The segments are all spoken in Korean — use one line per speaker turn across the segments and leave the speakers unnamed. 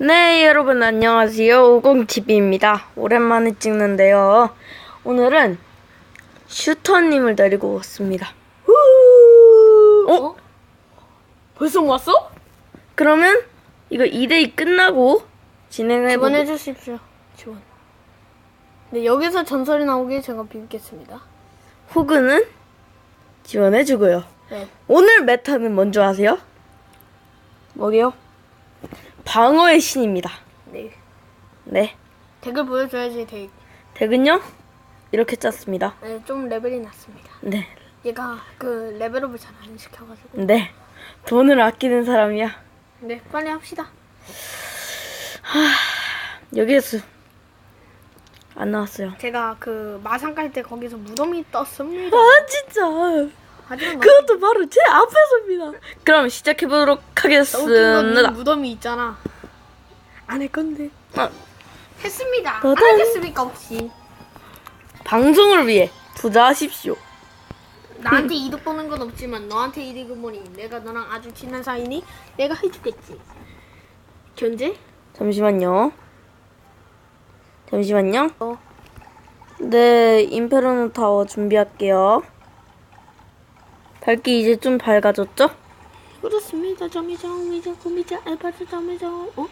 네, 여러분 안녕하세요. 오공TV입니다. 오랜만에 찍는데요. 오늘은 슈터님을 데리고 왔습니다. 어?
벌써 왔어?
그러면 이거 2대2 끝나고 진행해보고
지원해 주십시오. 지원. 네, 여기서 전설이 나오길 제가 빌겠습니다.
호그는 지원해주고요.
네.
오늘 메타는 뭔지 아세요? 뭐게요? 방어의 신입니다.
네.
네.
덱을 보여줘야지 덱.
덱은요? 이렇게 짰습니다.
네, 좀 레벨이 낮습니다.
네.
얘가 그 레벨업을 잘 안 시켜가지고.
네. 돈을 아끼는 사람이야.
네, 빨리 합시다.
여기에서 안 나왔어요.
제가 그 마상 깔때 거기서 무덤이 떴습니다.
아 진짜
하지만
그것도 바로 제 앞에서입니다. 그럼 시작해 보도록
너무 웃긴 건
하겠습니다.
무덤이 있잖아. 안 할 건데.
아,
했습니다. 안 하겠습니까 혹시?
방송을 위해 투자하십시오.
나한테 이득 보는 건 없지만 너한테 이득은 뭐니? 내가 너랑 아주 친한 사이니 내가 해주겠지. 견제?
잠시만요. 잠시만요.
어.
네, 임페르노 타워 준비할게요. 밝기 이제 좀 밝아졌죠?
그렇습니다. 점이점 미점 구미점 알파트 점이점 어?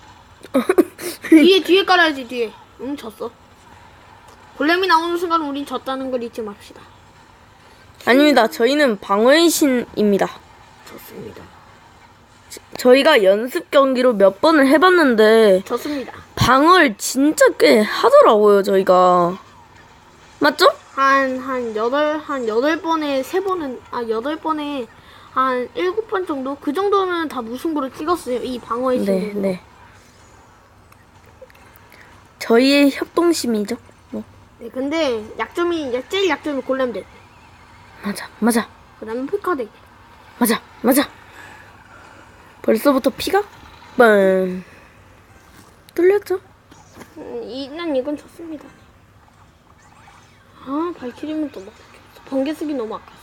뒤에 뒤에 깔아야지 뒤에. 응 졌어. 골렘이 나오는 순간 우린 졌다는 걸 잊지 맙시다.
아닙니다. 저희는 방어의 신입니다.
졌습니다.
저희가 연습 경기로 몇 번을 해봤는데
졌습니다.
방어를 진짜 꽤 하더라고요, 저희가. 맞죠?
한 한 여덟 한 여덟 번에 세 번은 아 여덟 번에 한 일곱 번 정도 그 정도는 다 무승부를 찍었어요. 이 방어의
네,
신으로.
네. 저희의 협동심이죠. 뭐.
네, 근데 약점이 약- 제일 약점이 골렘 덱.
맞아, 맞아,
그 다음에 피카 덱.
맞아, 맞아. 벌써부터 피가 뻔 뚫렸죠?
음, 이, 난 이건 좋습니다. 아, 발키리면 또 막, 번개 쓰기 너무 아까워.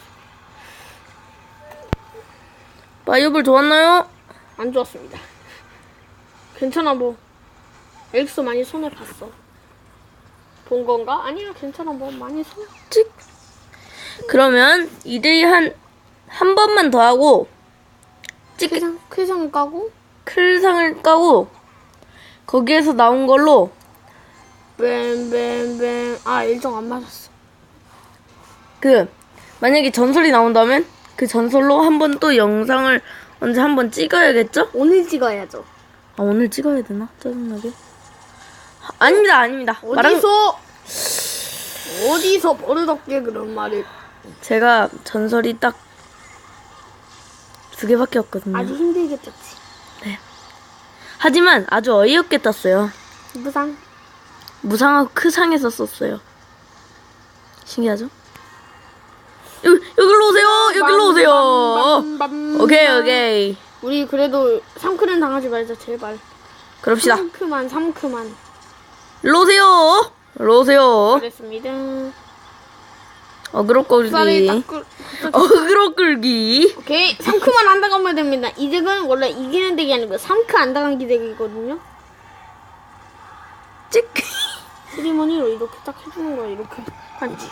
바이오블 좋았나요?
안 좋았습니다. 괜찮아, 뭐. 엑스 많이 손해 봤어. 본 건가? 아니야, 괜찮아, 뭐. 많이 손해.
찍. 그러면 이들이 한, 한 번만 더 하고, 찍,
쾌상, 쾌상을 까고,
클상을 까고, 거기에서 나온 걸로,
뱀뱀뱀. 아, 일정 안 맞았어.
그, 만약에 전설이 나온다면, 그 전설로 한 번 또 영상을 언제 한 번 찍어야겠죠?
오늘 찍어야죠.
아, 오늘 찍어야 되나? 짜증나게. 아, 아닙니다, 아닙니다. 말한-
어디서, 어디서 버릇없게 그런 말을.
제가 전설이 딱 두 개밖에 없거든요.
아주 힘들게 떴지.
하지만 아주 어이없게 땄어요.
무상.
무상하고 크상에서 썼어요. 신기하죠? 여기, 여기로 오세요! 여기로 오세요!
빰빰빰빰.
오케이, 오케이.
우리 그래도 삼크는 당하지 말자 제발.
그럽시다. 일로 오세요! 일로 오세요!
그랬습니다.
어그로
쌀이
끌기.
딱 끓.
어그로 끌기.
오케이 삼크만 안 당하면 됩니다. 이 덱은 원래 이기는 덱이 아니고 삼크 안 당하기 덱이거든요.
찍.
스리머니로 이렇게 딱 해주는 거야 이렇게 한지.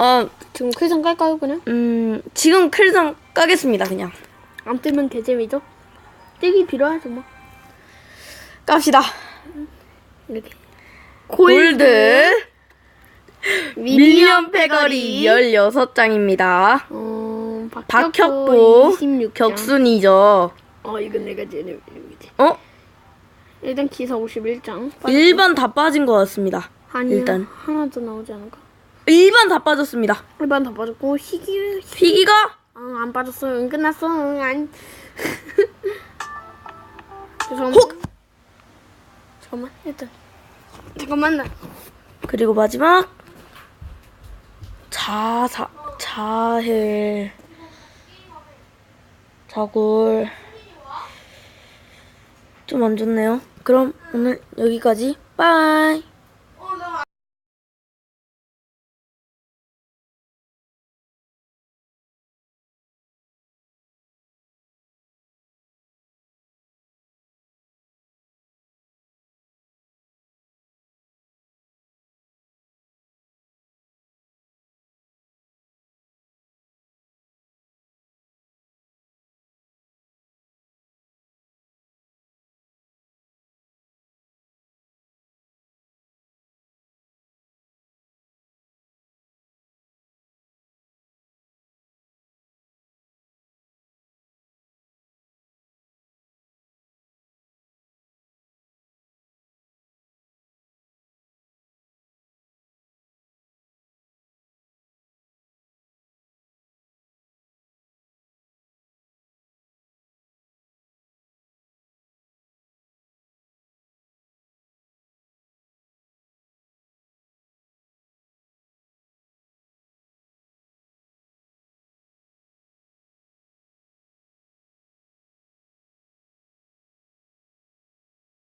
어,
지금 쾌상 깔까요 그냥?
음, 지금 클상 까겠습니다, 그냥.
안 뜨면 개재미죠. 덱이 필요하죠 뭐.
깝시다.
이렇게.
골드. 밀리언 패거리 16장입니다.
어,
박혁보
26장.
격순이죠.
어 이건 내가 제일.
어?
일단 기사 51장.
일반 다 빠진 것 같습니다.
아니
일단.
하나 더 나오지 않을까?
일반 다 빠졌습니다.
일반 다 빠졌고 희귀
피기가
응, 안 빠졌어. 응, 끝났어. 응, 안. 죄송합니다.
혹!
잠깐만, 일단. 잠깐만, 나.
그리고 마지막 자사 자헬 자굴 좀 안 좋네요. 그럼 오늘 여기까지 빠이.